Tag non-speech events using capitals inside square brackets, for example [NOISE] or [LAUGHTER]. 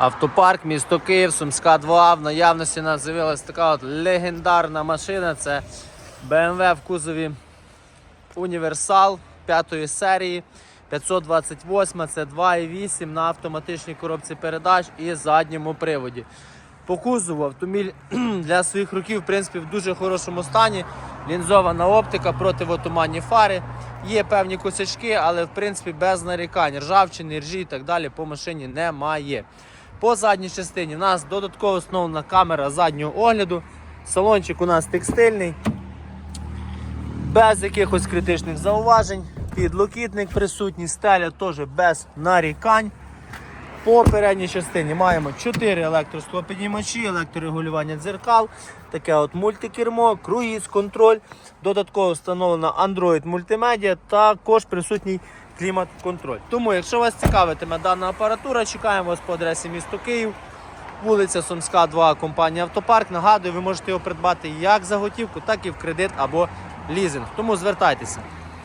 Автопарк, місто Київ, Сумська 2. В наявності нас з'явилася така от легендарна машина. Це BMW в кузові Універсал 5 серії. 528 це 2,8 на автоматичній коробці передач і задньому приводі. По кузову автомобіль [CLEARS THROAT] для своїх років в принципі, в дуже хорошому стані. Лінзована оптика, противотуманні фари. Є певні косячки, але в принципі без нарікань. Ржавчини, ржі і так далі по машині немає. По задній частині у нас додатково встановлена камера заднього огляду. Салончик у нас текстильний, без якихось критичних зауважень. Підлокітник присутній, стеля теж без нарікань. По передній частині маємо 4 електросклопіднімачі, електрорегулювання дзеркал, таке от мультикермо, круїз, контроль. Додатково встановлена Android мультимедіа, також присутній клімат-контроль. Тому, якщо вас цікавитиме дана апаратура, чекаємо вас по адресі місто Київ, вулиця Сумська, 2, компанія Автопарк. Нагадую, ви можете його придбати як за готівку, так і в кредит або лізинг. Тому звертайтеся.